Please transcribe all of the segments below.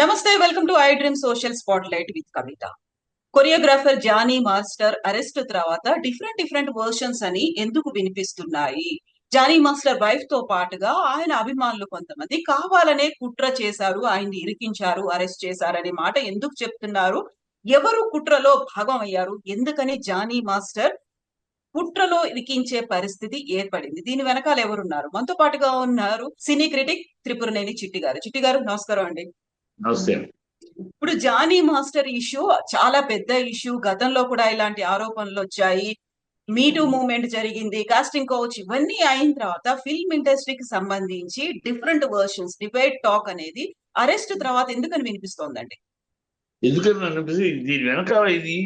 నమస్తే welcome to I dream social spotlight with Kavitha. Choreographer Jani master arrest తర్వాత different different versions అని ఎందుకు వినిపిస్తున్నాయి? జానీ మాస్టర్ వైఫ్తో పాటుగా ఆయన అభిమానులు కొంతమంది కావాలనే కుట్ర చేశారు ఆయన్ని ఇరికించారు అరెస్ట్ చేశారనే మాట ఎందుకు చెప్తున్నారు? ఎవరు కుట్రలో భాగం అయ్యారు? ఎందుకని జానీ మాస్టర్ కుట్రలో ఇరికించే పరిస్థితి ఏర్పడింది? దీని వెనకాల ఎవరున్నారు? మనతో పాటుగా ఉన్నారు సినీ క్రిటిక్ త్రిపురనేని చిట్టి గారు చిట్టి గారు నమస్కారం అండి. ఇప్పుడు జానీ మాస్టర్ ఇష్యూ చాలా పెద్ద ఇష్యూ. గతంలో కూడా ఇలాంటి ఆరోపణలు వచ్చాయి. మీటూ మూవ్మెంట్ జరిగింది. కాస్టింగ్ కోచ్ ఇవన్నీ అయిన తర్వాత ఫిల్మ్ ఇండస్ట్రీకి సంబంధించి డిఫరెంట్ వర్షన్స్ డిబేట్ టాక్ అనేది అరెస్ట్ తర్వాత ఎందుకని వినిపిస్తోందండి? ఎందుకని అనిపిస్తే దీని వెనకాల ఇది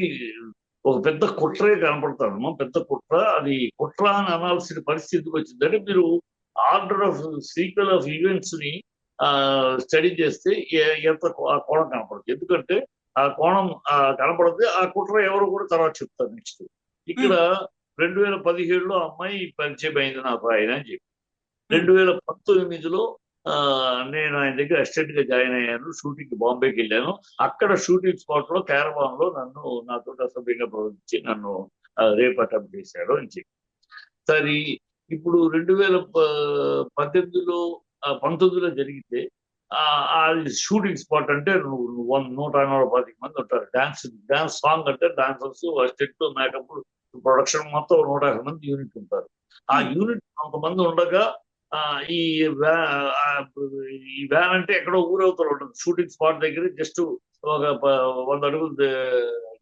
ఒక పెద్ద కుట్రే కనపడతాను పెద్ద కుట్ర. అది కుట్ర అని అనాల్సిన పరిస్థితికి వచ్చిందంటే మీరు ఆర్డర్ ఆఫ్ సీక్వెల్ ఆఫ్ ఈవెంట్స్ని స్టడీ చేస్తే ఎంత కోణం కనపడుతుంది ఎందుకంటే ఆ కోణం ఆ కనపడితే ఆ కుట్ర ఎవరు కూడా తర్వాత చెప్తారు నెక్స్ట్. ఇక్కడ రెండు వేల పదిహేడులో అమ్మాయి పరిచయం అయింది నాకు ఆయన అని చెప్పి. రెండు వేల పంతొమ్మిదిలో ఆ, నేను ఆయన దగ్గర అసిస్టెంట్గా జాయిన్ అయ్యాను. షూటింగ్ బాంబేకి వెళ్ళాను. అక్కడ షూటింగ్ స్పాట్లో క్యారవాన్లో నన్ను నాతో అసభ్యంగా ప్రవర్తించి నన్ను రేప్ అటెంప్ట్ చేశాడు అని చెప్పి. సరే ఇప్పుడు రెండు వేల పద్దెనిమిదిలో పంతొమ్మిదిలో జరిగితే ఆ అది షూటింగ్ స్పాట్ అంటే నువ్వు వన్ నూట నూట పాతిక మంది ఉంటారు. డాన్స్ డాన్స్ సాంగ్ అంటే డాన్సర్స్ అసిస్టెంట్ మేకప్ ప్రొడక్షన్ మొత్తం నూట యాభై మంది యూనిట్ ఉంటారు. ఆ యూనిట్ కొంతమంది ఉండగా ఈ వ్యా- ఆ, ఈ వ్యాన్ అంటే ఎక్కడో ఊరవుతూ ఉంటుంది. షూటింగ్ స్పాట్ దగ్గర జస్ట్ ఒక వంద అడుగులు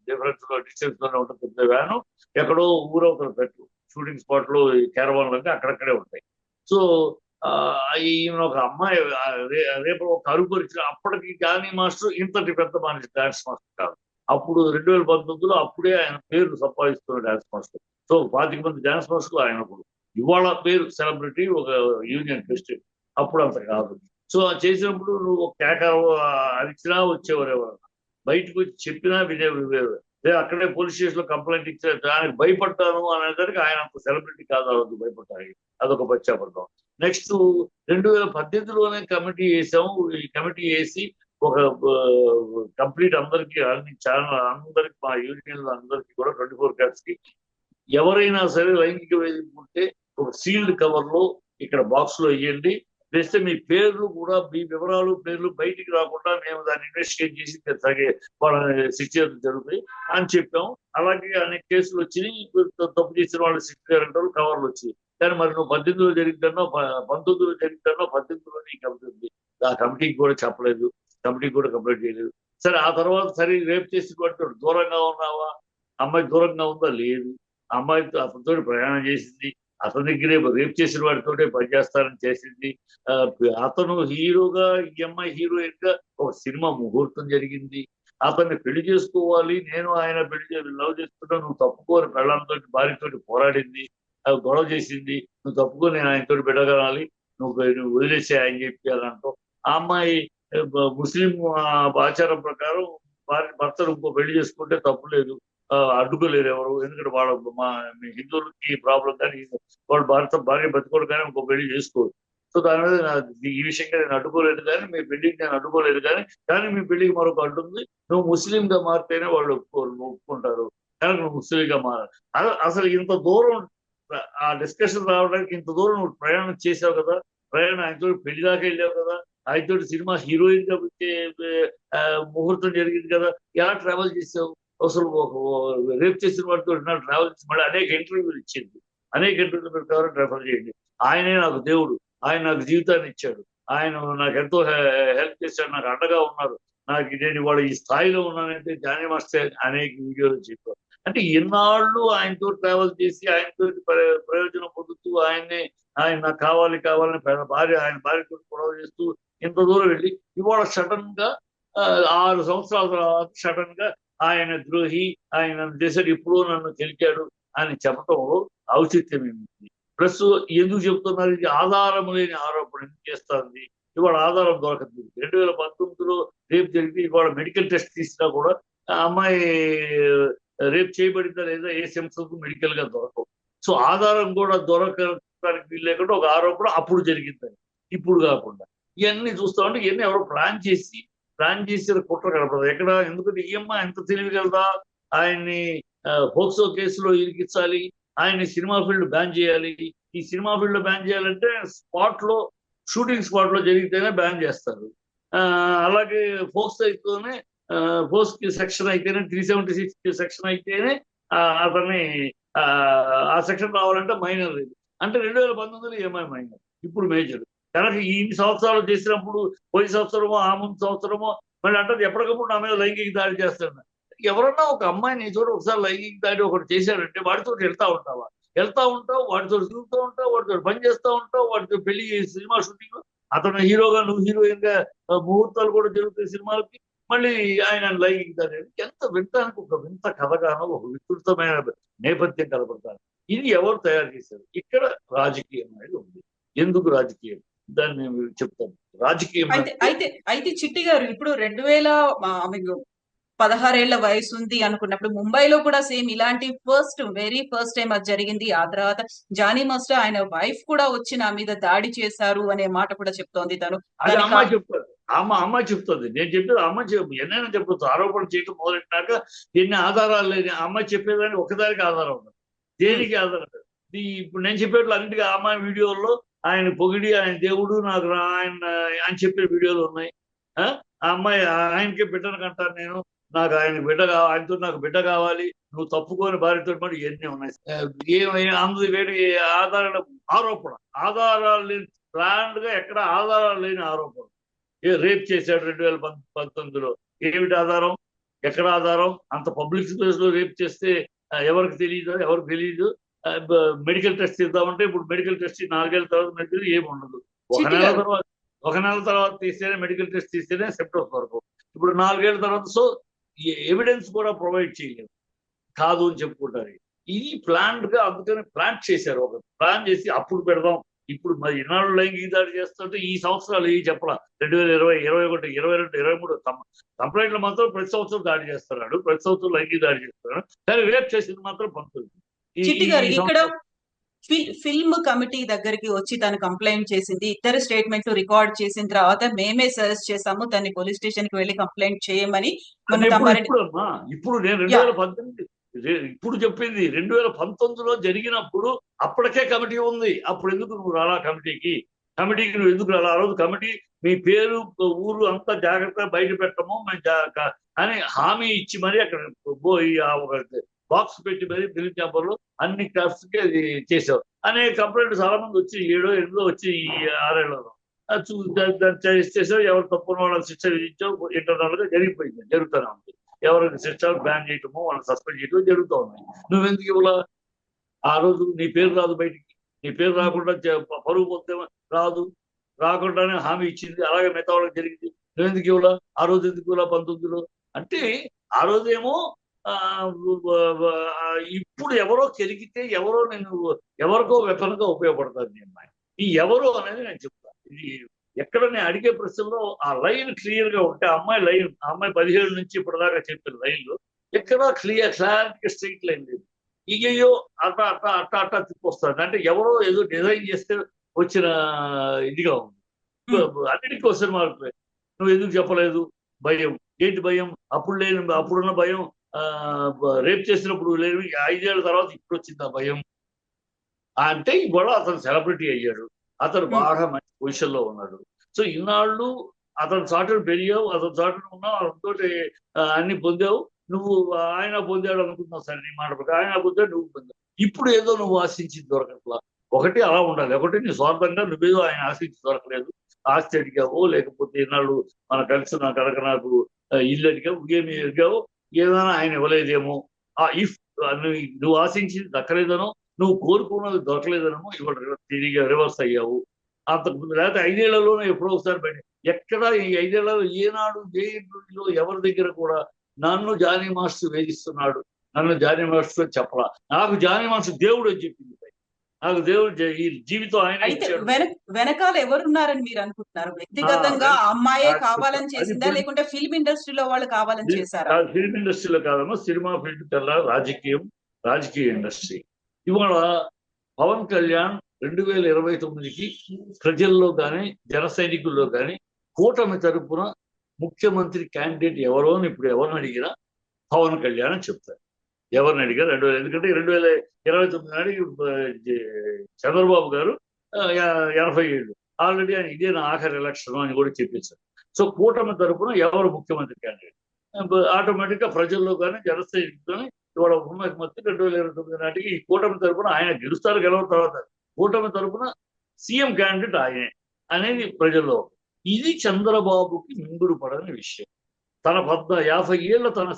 డిఫరెన్స్లో డిస్టెన్స్లోనే ఉంటుంది పెద్ద వ్యాన్ ఎక్కడో ఊరవుతల పెట్టు. షూటింగ్ స్పాట్లో క్యారవాన్ అంటే అక్కడక్కడే ఉంటాయి. సో ఆ, ఈమె ఒక అమ్మాయి రేపు ఒక అరుపు వచ్చిన అప్పటికి జానీ మాస్టర్ ఇంతటి పెద్ద మనిషి డాన్స్ మాస్టర్ కాదు. అప్పుడు రెండు వేల పంతొమ్మిదిలో అప్పుడే ఆయన పేరు సంపాదిస్తున్న డాన్స్ మాస్టర్. సో పాతిక మంది డాన్స్ మాస్టర్లు ఆయన అప్పుడు. ఇవాళ పేరు సెలబ్రిటీ ఒక యూనియన్ ప్రెసిడెంట్. అప్పుడు అంత కాదు. సో అది చేసినప్పుడు నువ్వు ఒక కేక అరిచినా వచ్చేవారు ఎవరు? బయటకు వచ్చి చెప్పినా వినేవారు వేరు. లేదా అక్కడే పోలీస్ స్టేషన్లో కంప్లైంట్ ఇచ్చారు. దానికి భయపడ్డాను అనేసరికి ఆయన అంత సెలబ్రిటీ కాదు అవ్వదు భయపడ్డానికి అదొక పశ్చాపడతాం నెక్స్ట్ రెండు వేల పద్దెనిమిదిలోనే కమిటీ వేసాము. ఈ కమిటీ వేసి ఒక కంప్లీట్ అందరికి అన్ని ఛానల్ అందరికి మా యూనియన్ అందరికి కూడా ట్వంటీ ఫోర్ క్యాట్స్కి ఎవరైనా సరే లైంగిక వేధింపు ఉంటే ఒక సీల్డ్ కవర్లో ఇక్కడ బాక్స్లో వేయండి. వేస్తే మీ పేర్లు కూడా మీ వివరాలు పేర్లు బయటికి రాకుండా మేము దాన్ని ఇన్వెస్టిగేట్ చేసి తగే వాళ్ళని శిక్ష జరుగుతాయి అని చెప్పాము. అలాగే అనేక కేసులు వచ్చినాయి. తప్పు చేసిన వాళ్ళు శిక్ష గారంటారు కవర్లు వచ్చాయి కానీ మరి నువ్వు పద్దెనిమిదిలో జరిగిందన్నో పంతొమ్మిదిలో జరిగిందన్నో పద్దెనిమిదిలో నీకు అవుతుంది ఆ కమిటీకి కూడా చెప్పలేదు. కమిటీకి కూడా కంప్లైంట్ చేయలేదు. సరే ఆ తర్వాత సరే రేపు చేసిన వాటితో దూరంగా ఉన్నావా? అమ్మాయి దూరంగా ఉందా? లేదు. అమ్మాయితో అతనితో ప్రయాణం చేసింది. అతని దగ్గరే రేప్ చేసిన వాడితోటే పనిచేస్తారని చేసింది. అతను హీరోగా ఈ అమ్మాయి హీరోయిన్గా ఒక సినిమా ముహూర్తం జరిగింది. అతన్ని పెళ్ళి చేసుకోవాలి. నేను ఆయన పెళ్ళి చేసి లవ్ చేసుకుంటా నువ్వు తప్పుకోని పెళ్ళాలతో భార్యతోటి పోరాడింది. గొడవ చేసింది నువ్వు తప్పుకొని నేను ఆయనతో బిడగలాలి నువ్వు నువ్వు వదిలేసే ఆయన చెప్పి అని అంటావు ఆ అమ్మాయి ముస్లిం ఆచారం ప్రకారం భార్య భర్తను ఇంకో పెళ్ళి చేసుకుంటే తప్పు లేదు అడ్డుకోలేరు ఎవరు ఎందుకంటే వాళ్ళ మా హిందువులకి ప్రాబ్లం కానీ వాళ్ళు భర్త భార్య బతుకోడు కానీ ఇంకో పెళ్ళి చేసుకోరు. సో దాని మీద ఈ విషయంగా నేను అడ్డుకోలేదు కానీ మీ పెళ్ళికి నేను అడ్డుకోలేదు కానీ కానీ మీ పెళ్ళికి మరొక అడ్డుంది నువ్వు ముస్లిం గా మారితేనే వాళ్ళు ఒప్పుకోరు ఒప్పుకుంటారు కానీ నువ్వు ముస్లింగా మారాలి. అసలు ఇంత దూరం ఆ డిస్కషన్ రావడానికి ఇంత దూరం నువ్వు ప్రయాణం చేసావు కదా ప్రయాణం ఆయనతో పెళ్ళిదాకా వెళ్ళావు కదా ఆయనతో సినిమా హీరోయిన్గా ముహూర్తం జరిగింది కదా ఎలా ట్రావెల్ చేసావు అసలు రేపు చేసిన వాడితో ట్రావెల్ చేసి మళ్ళీ అనేక ఇంటర్వ్యూలు ఇచ్చింది. అనేక ఇంటర్వ్యూలు మీరు కావాలని రెఫర్ చేయండి. ఆయనే నాకు దేవుడు ఆయన నాకు జీవితాన్ని ఇచ్చాడు. ఆయన నాకు ఎంతో హెల్ప్ చేశాడు నాకు అండగా ఉన్నారు. నాకు నేను వాళ్ళ ఈ స్థాయిలో ఉన్నానంటే జానీ మాస్టర్ అనేక వీడియోలు చెప్పారు. అంటే ఎన్నాళ్ళు ఆయనతో ట్రావెల్ చేసి ఆయనతో ప్రయోజనం పొందుతూ ఆయన్ని ఆయన నాకు కావాలి కావాలని భార్య ఆయన భార్యతో గొడవ చేస్తూ ఇంత దూరం వెళ్ళి ఇవాళ సడన్గా ఆరు సంవత్సరాల తర్వాత సడన్గా ఆయన ద్రోహి ఆయన నన్ను చేశాడు ఇప్పుడు నన్ను గెలిచాడు అని చెప్పటంలో ఔచిత్యం ఏమిటి ప్లస్ ఎందుకు చెప్తున్నారు? ఇది ఆధారం లేని ఆరోపణ. ఎందుకు చేస్తుంది? ఇవాళ ఆధారం దొరకదు రెండు వేల పంతొమ్మిదిలో రేపు జరిగి ఇవాళ మెడికల్ టెస్ట్ తీసినా కూడా అమ్మాయి రేపు చేయబడిందా లేదా ఏ సెన్సర్ మెడికల్గా దొరకవు. సో ఆధారం కూడా దొరకడానికి వీలు లేకుండా ఒక ఆరోపణ అప్పుడు జరిగిందని ఇప్పుడు కాకుండా. ఇవన్నీ చూస్తా ఉంటే ఇవన్నీ ఎవరో ప్లాన్ చేసి ప్లాన్ చేసిన కుట్ర కనపడదు. ఎక్కడ? ఎందుకంటే ఈ ఎంత తెలివిగలదా? ఆయన్ని హోక్సో కేసులో ఇరికించాలి. ఆయన్ని సినిమా ఫీల్డ్ బ్యాన్ చేయాలి. ఈ సినిమా ఫీల్డ్ బ్యాన్ చేయాలంటే స్పాట్లో షూటింగ్ స్పాట్లో జరిగితేనే బ్యాన్ చేస్తారు. ఆ, అలాగే ఫోక్స్ అయితేనే ఫోర్స్కి సెక్షన్ అయితేనే త్రీ సెవెంటీ సిక్స్కి సెక్షన్ అయితేనే అతన్ని ఆ, సెక్షన్ రావాలంటే మైనర్ లేదు అంటే రెండు వేల పంతొమ్మిదిలో ఏమై మైనర్ ఇప్పుడు మేజర్ కనుక ఇన్ని సంవత్సరాలు చేసినప్పుడు పోయి సంవత్సరమో ఆ ముందు సంవత్సరమో మళ్ళీ అంటే ఎప్పటికప్పుడు నా మీద లైంగిక దాడి చేస్తాడు ఎవరన్నా ఒక అమ్మాయిని చోట ఒకసారి లైంగిక దాడి ఒకటి చేశాడంటే వాడితో వెళ్తా ఉంటావా? వెళ్తా ఉంటావు వాడితో తిరుగుతూ ఉంటావు వాడితో పని చేస్తూ ఉంటావు వాడితో పెళ్ళి సినిమా షూటింగ్ అతను హీరోగా నువ్వు హీరోయిన్గా ముహూర్తాలు కూడా జరుగుతాయి సినిమాలకి. మళ్ళీ ఆయన లైంగిక ఎంత వినటానికి ఒక వింత కథగానో ఒక విస్తృతమైన నేపథ్యం కనపడతాను ఇది ఎవరు తయారు చేశారు? ఇక్కడ రాజకీయం అనేది ఉంది. ఎందుకు రాజకీయం? దాన్ని నేను చెప్తాను. రాజకీయం అయితే అయితే చిట్టి గారు ఇప్పుడు రెండు వేల పదహారేళ్ళ వయసు ఉంది అనుకున్నప్పుడు ముంబైలో కూడా సేమ్ ఇలాంటి ఫస్ట్ వెరీ ఫస్ట్ టైం అది జరిగింది. ఆ తర్వాత జానీ మాస్టర్ ఆయన వైఫ్ కూడా వచ్చి నా మీద దాడి చేశారు అనే మాట కూడా చెప్తోంది తను. చెప్తారు. అమ్మ అమ్మ చెప్తుంది. నేను చెప్పేది అమ్మ చెప్పు. ఎన్నైనా చెప్పొచ్చు. ఆరోపణ చేయటం మొదలెట్టినాక ఎన్ని ఆధారాలు లేని అమ్మ చెప్పేదానికి ఒకదానికి ఆధారం ఉండదు. దేనికి ఆధారం ఇప్పుడు నేను చెప్పేట్లు అన్నిటికీ ఆ అమ్మాయి వీడియోల్లో ఆయన పొగిడి ఆయన దేవుడు నాకు ఆయన ఆయన చెప్పే వీడియోలు ఉన్నాయి. ఆ? ఆ అమ్మాయి ఆయనకే బిడ్డను కంటాను నేను. నాకు ఆయన బిడ్డ కావాలి ఆయనతో నాకు బిడ్డ కావాలి. నువ్వు తప్పుకొని భార్యతో పాటు ఇవన్నీ ఉన్నాయి? ఏమైనా ఏమై అందులో వేరే ఆధారాల ఆరోపణ. ఆధారాలు లేని ప్లాన్డ్గా ఎక్కడ ఆధారాలు లేని ఆరోపణ. ఏ రేప్ చేశాడు రెండు వేల పంతొమ్మిదిలో? ఏమిటి ఆధారం? ఎక్కడ ఆధారం? అంత పబ్లిక్ ప్లేస్లో రేప్ చేస్తే ఎవరికి తెలియదు ఎవరికి తెలియదు మెడికల్ టెస్ట్ చేద్దామంటే ఇప్పుడు మెడికల్ టెస్ట్ నాలుగేళ్ళ తర్వాత మెడికల్ ఏమి ఉండదు. ఒక నెల. తర్వాత ఒక నెల తర్వాత తీస్తేనే మెడికల్ టెస్ట్ తీస్తేనే సెప్టెంబర్ వరకు. ఇప్పుడు నాలుగేళ్ళ తర్వాత సో ఎవిడెన్స్ కూడా ప్రొవైడ్ చేయలేదు. కాదు అని చెప్పుకుంటారు. ఇది ప్లాన్డ్గా అందుకని ప్లాన్ చేశారు ఒక ప్లాన్ చేసి అప్పుడు పెడదాం. ఇప్పుడు మరి ఇన్నాళ్ళు లైంగిక దాడి చేస్తుంటే ఈ సంవత్సరాలు ఈ చెప్పలా. రెండు వేల ఇరవై ఇరవై ఒకటి ఇరవై రెండు ఇరవై మూడు కంప్లైంట్లు మాత్రం ప్రతి సంవత్సరం దాడి చేస్తున్నాడు. ప్రతి సంవత్సరం లైంగిక దాడి చేస్తున్నాడు. కానీ రేప్ చేసింది మాత్రం పంతొమ్మిది ఈ ఇక్కడ ఫిల్మ్ కమిటీ దగ్గరికి వచ్చి తను కంప్లైంట్ చేసింది. ఇద్దరు స్టేట్మెంట్లు రికార్డ్ చేసిన తర్వాత మేమే సజెస్ట్ చేసాము తన్ని పోలీస్ స్టేషన్కి వెళ్ళి కంప్లైంట్ చేయమని ఇప్పుడు నేను రెండు. వేల పద్దెనిమిది ఇప్పుడు చెప్పింది రెండు వేల పంతొమ్మిదిలో జరిగినప్పుడు అప్పటికే కమిటీ ఉంది. అప్పుడు ఎందుకు నువ్వు రాలా కమిటీకి? కమిటీకి నువ్వు ఎందుకు రాలా? ఆ రోజు కమిటీ మీ పేరు ఊరు అంతా జాగ్రత్తగా బయట పెట్టము మేము అని హామీ ఇచ్చి మరి అక్కడ పోయి ఆ ఒక బాక్స్ పెట్టి మరి ఫిలిం ఛాంబర్లో అన్ని క్లాస్ అది చేసావు అనే కంప్లైంట్ చాలా మంది వచ్చి ఏడో ఎనిమిదో వచ్చి ఈ ఆరేళ్ళలో అది దాన్ని చేసావు ఎవరు తప్పున వాళ్ళకి శిక్ష విధించావు ఇంటర్నల్గా జరిగిపోయింది జరుగుతూనే ఉంది. ఎవరికి శిక్షలు బ్యాన్ చేయటము వాళ్ళని సస్పెండ్ చేయటం జరుగుతూ ఉన్నాయి నువ్వెందుకు ఇవ్వలా ఆ రోజు నీ పేరు రాదు బయటికి. నీ పేరు రాకుండా పరువు పోతే రాదు. రాకుండానే హామీ ఇచ్చింది. అలాగే మిగతా వాళ్ళకి జరిగింది. నువ్వెందుకు ఇవ్వలా ఆ రోజు ఎందుకు ఇవ్వలా పంతొమ్మిదిలో అంటే ఆ రోజేమో ఇప్పుడు ఎవరో కెరిగితే ఎవరో నేను ఎవరికో వెపన్గా ఉపయోగపడతాను నేను. ఈ ఎవరు అనేది నేను చెప్తాను ఇది ఎక్కడ నేను అడిగే ప్రశ్నలో ఆ లైన్ క్లియర్గా ఉంటే ఆ అమ్మాయి లైన్ ఆ అమ్మాయి పదిహేడు నుంచి ఇప్పటిదాకా చెప్పిన లైన్లో ఎక్కడ క్లియర్ క్లారిటీ స్ట్రైట్ లైన్ లేదు. ఇయ్యో అట్ట అట్ట అట్ట అట్ట తిప్పొస్తుంది. అంటే ఎవరో ఏదో డిజైన్ చేస్తే వచ్చిన ఇదిగా ఉంది. అన్నిటికీ క్వశ్చన్ మార్క్ నువ్వు ఎందుకు చెప్పలేదు? భయం. ఏంటి భయం? అప్పుడు లేని అప్పుడున్న భయం ఆ రేప్ చేసినప్పుడు లేని ఐదేళ్ళ తర్వాత ఇప్పుడు వచ్చింది ఆ భయం? అంటే కూడా అతను సెలబ్రిటీ అయ్యాడు. అతను. బాగా మంచి పొజిషన్లో ఉన్నాడు. సో ఇన్నాళ్ళు అతని చాటును పెరిగావు అతని చాటును ఉన్నావు అతనితోటి అన్ని పొందావు. నువ్వు ఆయన పొందాడు అనుకున్నావు సరే నీ మాట ఆయన పొందాడు నువ్వు పొందావు. ఇప్పుడు ఏదో నువ్వు ఆశించింది దొరకట్లా. ఒకటి అలా ఉండాలి. ఒకటి నీ స్వార్థంగా నువ్వేదో ఆయన ఆశించి దొరకలేదు. ఆస్తి అడిగావు లేకపోతే ఇన్నాళ్ళు మన కలిసి నా కనుక నాకు ఇల్లు అడిగావు ఏమి అడిగావు ఏదైనా ఆయన ఇవ్వలేదేమో. ఆ ఇఫ్ నువ్వు నువ్వు ఆశించింది దక్కలేదనో నువ్వు కోరుకున్నది దొరకలేదనో ఇవాళ తిరిగి రివర్స్ అయ్యావు. అంతకుముందు లేకపోతే ఐదేళ్ళలోనే ఎప్పుడో ఒకసారి బయట ఎక్కడ ఈ ఐదేళ్ళలో ఏనాడు ఏ ఇంటర్వ్యూలో ఎవరి దగ్గర కూడా నన్ను జానీ మాస్టర్ వేధిస్తున్నాడు. నన్ను జానీ మాస్టర్ చెప్పలా. నాకు జానీ మాస్టర్ దేవుడు అని చెప్పింది. నాకు దేవుడు ఈ జీవితం ఆయన వెనకాల ఎవరున్నారని మీరు అనుకుంటున్నారు? వ్యక్తిగతంగా అమ్మాయే కావాలని చేసిందా? లేకుంటే ఫిల్మ్ ఇండస్ట్రీలో వాళ్ళు కావాలని చేశారా? ఫిల్మ్ ఇండస్ట్రీలో కాదమ్మా సినిమా ఫీల్డ్ కల్లా రాజకీయం రాజకీయ ఇండస్ట్రీ. ఇవాళ పవన్ కళ్యాణ్ రెండు వేల ఇరవై తొమ్మిదికి ప్రజల్లో కానీ జన సైనికుల్లో కానీ కూటమి తరపున ముఖ్యమంత్రి క్యాండిడేట్ ఎవరో అని ఇప్పుడు ఎవరిని అడిగినా పవన్ కళ్యాణ్ అని చెప్తారు. ఎవరిని అడిగారు? రెండు వేల ఎందుకంటే రెండు వేల ఇరవై తొమ్మిది నాడు చంద్రబాబు గారు ఎనభై ఏళ్ళు ఆల్రెడీ ఆయన ఇదే నా ఆఖరి ఎలక్షన్ అని కూడా చెప్పేశారు. సో కూటమి తరపున ఎవరు ముఖ్యమంత్రి క్యాండిడేట్? ఆటోమేటిక్గా ప్రజల్లో కానీ జనసేన కానీ ఇవాళ ఉప ముఖ్యమంత్రి రెండు వేల ఇరవై తొమ్మిది నాటికి ఈ కూటమి తరపున ఆయన గెలుస్తారు గెలవ తర్వాత. కూటమి తరపున సీఎం క్యాండిడేట్ ఆయనే అనేది ప్రజల్లో ఇది చంద్రబాబుకి మింగుడు పడని విషయం. తన పద్నా యాభై ఏళ్ళ తన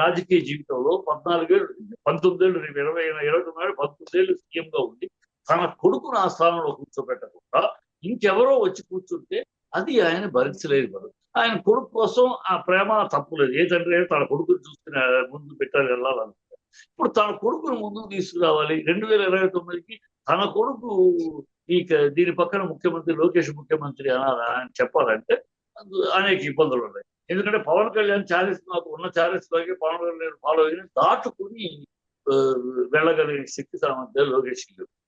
రాజకీయ జీవితంలో పద్నాలుగేళ్ళు పంతొమ్మిదేళ్ళు రేపు ఇరవై ఇరవై తొమ్మిది పంతొమ్మిదేళ్ళు సీఎం సీఎంగా ఉంది తన కొడుకును ఆ స్థానంలో కూర్చోబెట్టకుండా ఇంకెవరో వచ్చి కూర్చుంటే అది ఆయన భరించలేదు ఆయన కొడుకు కోసం ఆ ప్రేమ తప్పులేదు ఏ తండ్రి తన కొడుకుని చూసుకుని ముందు పెట్టాలి వెళ్ళాలని ఇప్పుడు తన కొడుకును ముందుకు తీసుకురావాలి. రెండు వేల ఇరవై తొమ్మిదికి తన కొడుకు ఈ దీని పక్కన ముఖ్యమంత్రి లోకేష్ ముఖ్యమంత్రి అనాలా అని చెప్పాలంటే అనేక ఇబ్బందులు ఉన్నాయి. ఎందుకంటే పవన్ కళ్యాణ్ చారిస్ నాకు ఉన్న చారిస్ లాగే పవన్ కళ్యాణ్ ఫాలో అయిన దాటుకుని వెళ్ళగలిగిన శక్తి సామర్థ్యం లోకేష్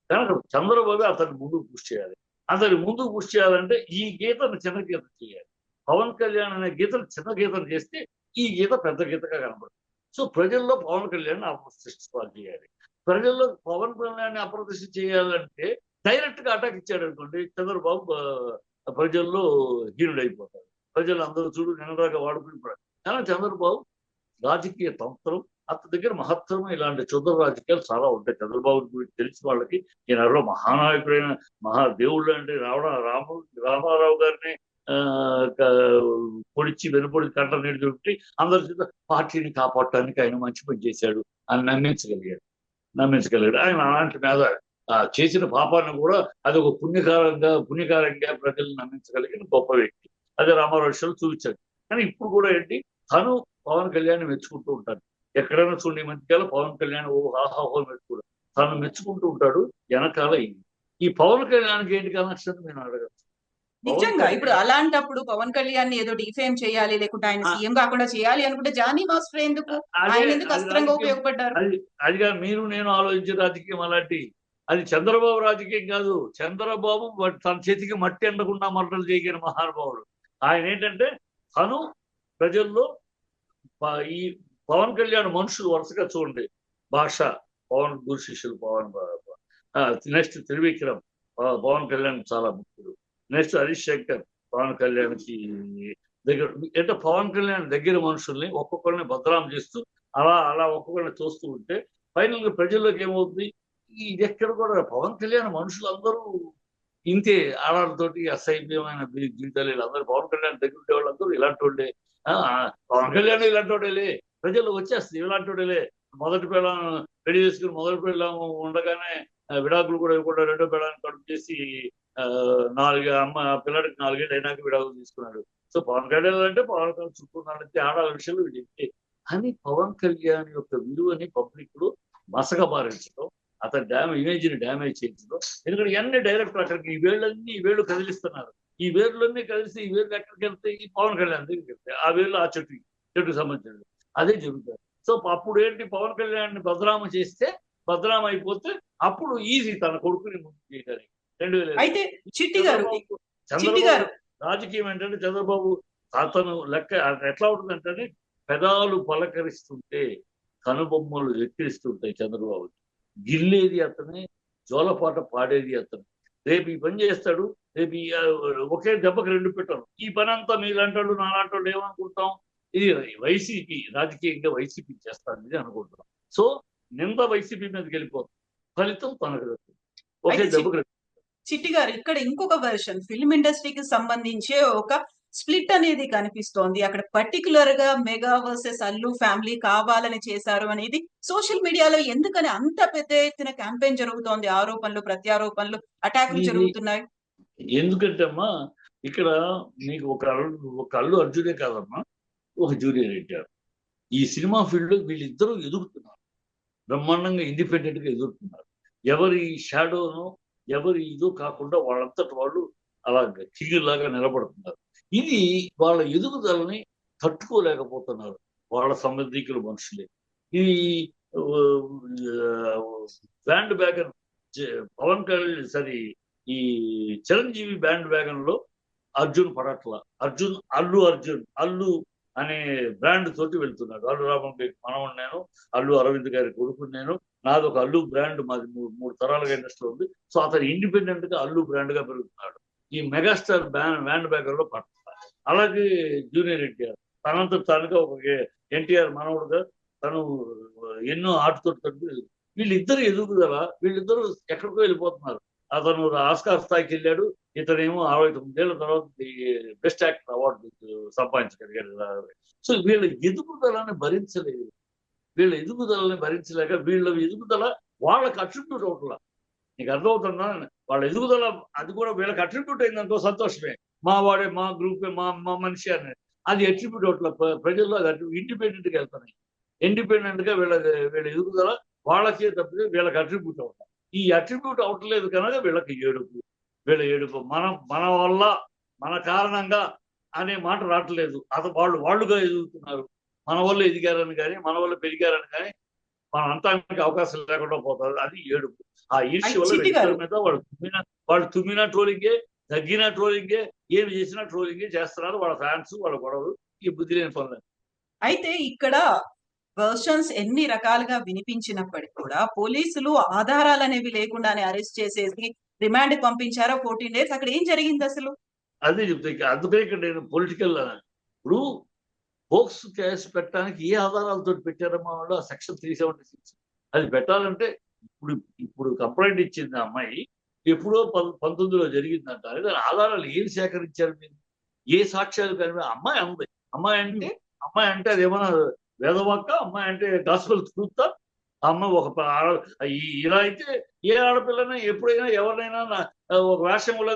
కనుక చంద్రబాబు అతన్ని ముందుకు పుష్ చేయాలి. అతని ముందుకు పుష్ చేయాలంటే ఈ గీతను చిన్న గీత చేయాలి. పవన్ కళ్యాణ్ అనే గీతను చిన్న గీతను చేస్తే ఈ గీత పెద్ద గీతగా కనబడుతుంది. సో ప్రజల్లో పవన్ కళ్యాణ్ అప్రతిష్ట చేయాలి ప్రజల్లో పవన్ కళ్యాణ్ అప్రతిష్ట చేయాలంటే డైరెక్ట్గా అటాక్ ఇచ్చాడు అనుకోండి చంద్రబాబు ప్రజల్లో హీనుడైపోతాడు. ప్రజలు అందరూ చూడు నిన్నదాకా వాడుకుని కానీ చంద్రబాబు రాజకీయ తంత్రం అతని దగ్గర మహత్తరం ఇలాంటి చుద్ర రాజకీయాలు చాలా ఉంటాయి. చంద్రబాబు గురించి తెలిసిన వాళ్ళకి ఈయనలో మహానాయకుడైన మహాదేవుళ్ళు అంటే రావణ రాము రామారావు గారిని పొడిచి వెనుపొడి కంట నీడు చుట్టి అందరి పార్టీని కాపాడటానికి ఆయన మంచి పని చేశాడు అని నమ్మించగలిగాడు. నమ్మించగలిగాడు. ఆయన అలాంటి మీద ఆ చేసిన పాపాన్ని కూడా అది ఒక పుణ్యకారంగా పుణ్యకారంగా ప్రజలను నమ్మించగలిగిన గొప్ప వ్యక్తి. అదే రామారావు చూపించాడు కానీ ఇప్పుడు కూడా ఏంటి? తను పవన్ కళ్యాణ్ మెచ్చుకుంటూ ఉంటాడు. ఎక్కడైనా చూడండి మధ్యకాల పవన్ కళ్యాణ్ ఓ ఆహాహో మెచ్చుకుంటాడు తను మెచ్చుకుంటూ ఉంటాడు వెనకాల ఈ పవన్ కళ్యాణ్కి ఏంటి కనెక్షన్ నేను అడగచ్చు నిజంగా ఇప్పుడు అలాంటప్పుడు పవన్ కళ్యాణ్ని ఏదో డిఫేమ్ చేయాలి లేకుంటే ఆయన. సీఎం కాకుండా చేయాలి అనుకుంటే జానీ మాస్టర్ ఎందుకు? అదే- ఆయన ఎందుకు అస్త్రంగా. ఉపయోగపడ్డారు? అది అదిగా మీరు నేను ఆలోచించే రాజకీయం అలాంటి. అది చంద్రబాబు రాజకీయం కాదు. చంద్రబాబు తన చేతికి మట్టి ఎండకుండా మర్డలు చేయగిన మహానుభావుడు. ఆయన ఏంటంటే తను ప్రజల్లో ఈ పవన్ కళ్యాణ్ మనుషులు వరుసగా చూడండి. భాష పవన్ గురు శిష్యులు పవన్ నెక్స్ట్ త్రివిక్రమ్ పవన్ కళ్యాణ్ చాలా ముఖ్యుడు. నెక్స్ట్ హరీష్ శంకర్ పవన్ కళ్యాణ్కి దగ్గర అంటే పవన్ కళ్యాణ్ దగ్గర మనుషుల్ని ఒక్కొక్కరిని బదనాం చేస్తూ అలా అలా ఒక్కొక్కరిని చూస్తూ ఉంటే ఫైనల్గా ప్రజల్లోకి ఏమవుతుంది ఇది ఎక్కడ కూడా పవన్ కళ్యాణ్ మనుషులందరూ ఇంతే ఆడాలతోటి అసహ్యమైన జీవితాలు వీళ్ళందరూ పవన్ కళ్యాణ్ దగ్గర ఉండే వాళ్ళందరూ ఇలాంటి వాళ్ళే పవన్ కళ్యాణ్ ఇలాంటి వాడేలే ప్రజలు వచ్చేస్తుంది ఇలాంటి వాడేలే మొదటి పిల్లం పెళ్ళి చేసుకుని మొదటి పిల్లం ఉండగానే విడాకులు కూడా ఇవ్వకుండా రెండో పిల్లాన్ని కడుపు చేసి నాలుగు అమ్మ పిల్లడికి నాలుగేళ్ళు అయినాక విడాకులు తీసుకున్నాడు. సో పవన్ కళ్యాణ్ అంటే పవన్ కళ్యాణ్ చుట్టూ నడితే ఆడాల విషయాలు వీళ్ళు అని పవన్ కళ్యాణ్ యొక్క విలువని పబ్లిక్లో మసకబారించడం అతని డ్యామే ఇమేజ్ని డ్యామేజ్ చేయించడం ఎందుకంటే ఎన్ని డైరెక్టర్ అక్కడికి ఈ వేళ్ళన్నీ ఈ వేళ్ళు కదిలిస్తున్నారు. ఈ వేళ్ళన్నీ కలిసి ఈ వేళ్ళు ఎక్కడికి వెళ్తే ఈ పవన్ కళ్యాణ్ దగ్గరికి వెళ్తాయి ఆ వేళ్ళు ఆ చెట్టు చెట్టుకు సంబంధించినది అదే జరుగుతుంది. సో అప్పుడు ఏంటి పవన్ కళ్యాణ్ని బదనామ చేస్తే బదనామ అయిపోతే అప్పుడు ఈజీ తన కొడుకుని ముందు చేయడానికి రెండు వేల అయితే చిట్టి గారు చంద్రబాబు- చిట్టి గారు. రాజకీయం ఏంటంటే చంద్రబాబు అతను లెక్క ఎట్లా ఉంటుందంటే పెదాలు పలకరిస్తుంటే కనుబొమ్మలు ఎక్కిరిస్తుంటాయి చంద్రబాబు. గిల్లేది అతనే జోలపాట పాడేది అతను. రేపు ఈ పని చేస్తాడు రేపు ఒకే దెబ్బకి రెండు పెట్టారు. ఈ పని అంతా మీలాంటి వాళ్ళు నాలాంటి వాళ్ళు ఏమనుకుంటాం? ఇది వైసీపీ రాజకీయంగా వైసీపీ చేస్తారని అనుకుంటున్నాం సో నింద వైసీపీ మీదకి వెళ్ళిపోతుంది. ఫలితం తనకు. ఒకే దెబ్బకి. చిట్టి గారు ఇక్కడ ఇంకొక వెర్షన్ ఫిల్మ్ ఇండస్ట్రీకి సంబంధించే ఒక స్ప్లిట్ అనేది కనిపిస్తోంది. అక్కడ పర్టికులర్గా మెగా వర్సెస్ అల్లు ఫ్యామిలీ కావాలని చేశారు అనేది సోషల్ మీడియాలో ఎందుకని అంత పెద్ద ఎత్తున క్యాంపెయిన్ జరుగుతోంది? ఆరోపణలు ప్రత్యారోపణలు అటాకులు జరుగుతున్నాయి. ఎందుకంటే అమ్మా ఇక్కడ నీకు ఒక ఒక అల్లు అర్జునే కాదమ్మా ఒక జూనియర్ ఎన్టీఆర్ ఈ సినిమా ఫీల్డ్లో వీళ్ళిద్దరూ ఎదుగుతున్నారు. బ్రహ్మాండంగా ఇండిపెండెంట్గా ఎదుగుతున్నారు. ఎవరి షాడోను ఎవరి ఇదో కాకుండా వాళ్ళంతటి వాళ్ళు అలా లాగా నిలబడుతున్నారు. ఇది వాళ్ళ ఎదుగుదలని తట్టుకోలేకపోతున్నారు వాళ్ళ సంబంధికులు మనుషులే. ఇది బ్యాండ్ బ్యాగన్ పవన్ కళ్యాణ్ సారీ ఈ చిరంజీవి బ్యాండ్ వ్యాగన్లో అర్జున్ పడట్ల. అర్జున్ అల్లు అర్జున్ అల్లు అనే బ్రాండ్ తోటి వెళ్తున్నాడు అల్లు రామన్ మనవడు నేను అల్లు అరవింద్ గారి కొడుకు నేను నాది ఒక అల్లు బ్రాండ్ మాది మూడు మూడు తరాలుగా ఇండస్ట్రీ ఉంది. సో అతను ఇండిపెండెంట్గా అల్లు బ్రాండ్గా పెరుగుతున్నాడు. ఈ మెగాస్టార్ బ్యాన్ బ్యాండ్ బ్యాకర్లో పడుతున్నాడు. అలాగే జూనియర్ ఎన్టీఆర్. తనంత తనగా ఒక ఎన్టీఆర్ మనవుడుగా తను ఎన్నో ఆటతో వీళ్ళిద్దరు ఎదుగుదల వీళ్ళిద్దరూ ఎక్కడికో వెళ్ళిపోతున్నారు. అతను ఆస్కార్ స్థాయికి వెళ్ళాడు. ఇతనేమో అరవై తొమ్మిదేళ్ళ తర్వాత బెస్ట్ యాక్టర్ అవార్డు సంపాదించగలిగాడు. సో వీళ్ళ ఎదుగుదలని భరించలేదు. వీళ్ళ ఎదుగుదలని భరించలేక వీళ్ళ ఎదుగుదల వాళ్ళకి అట్రిబ్యూట్ అవట్లా నీకు అర్థమవుతుందా? వాళ్ళ ఎదుగుదల అది కూడా వీళ్ళకి అట్రిబ్యూట్ అయిందనుకో సంతోషమే. మా వాడే మా గ్రూప్ మా మా మనిషి అనేది అది అట్రిబ్యూట్ అవుట్ల ప్రజల్లో అది ఇండిపెండెంట్గా వెళ్తున్నాయి. ఇండిపెండెంట్గా వీళ్ళ వీళ్ళ ఎదుగుదల వాళ్ళకే తప్పితే వీళ్ళకి అట్రిబ్యూట్ అవుతాం ఈ అట్రిబ్యూట్ అవట్లేదు కనుక వీళ్ళకి ఏడుపు. వీళ్ళ ఏడుపు మన మన వల్ల మన కారణంగా అనే మాట రావట్లేదు. అత వాళ్ళు వాళ్ళుగా ఎదుగుతున్నారు. మన వల్ల ఎదిగారని కానీ మన వల్ల పెరిగారని కానీ మన అంతానికి అవకాశం లేకుండా పోతుంది అది ఏడుపు. ఆ ఈర్ష్య వల్ల మీద వాళ్ళు తుమ్మిన వాళ్ళు తుమ్మిన ట్రోలింగే తగ్గిన ట్రోలింగే ఏమి చేసినా ట్రోలింగే చేస్తున్నారు. వాళ్ళ ఫ్యాన్స్ వాళ్ళ గొడవలు ఈ బుద్ధి లేని పనులు. అయితే ఇక్కడ వర్షన్స్ ఎన్ని రకాలుగా వినిపించినప్పటికీ కూడా పోలీసులు ఆధారాలు అనేవి లేకుండానే అరెస్ట్ చేసేసి రిమాండ్ పంపించారో ఫోర్టీన్ డేస్? అక్కడ ఏం జరిగింది అసలు అదే చెప్తా అందుకే ఇక్కడ నేను పొలిటికల్ ఇప్పుడు బోక్స్ కేసు పెట్టడానికి ఏ ఆధారాలతో పెట్టారమ్మా వాళ్ళు? ఆ సెక్షన్ త్రీ సెవెంటీ సిక్స్. అది పెట్టాలంటే ఇప్పుడు ఇప్పుడు కంప్లైంట్ ఇచ్చింది ఆ అమ్మాయి ఎప్పుడో పంతొమ్మిదిలో జరిగిందంట. దాని ఆధారాలు ఏం సేకరించారు మీరు? ఏ సాక్ష్యాలు కనిపి అమ్మాయి అంది అమ్మాయి అంటే అమ్మాయి అంటే అది ఏమైనా వేదవాక్క అమ్మాయి అంటే గాస్పల్ చూస్తా ఆ అమ్మాయి ఒక ఇలా అయితే ఏ ఆడపిల్లనే ఎప్పుడైనా ఎవరినైనా ఒక వేషం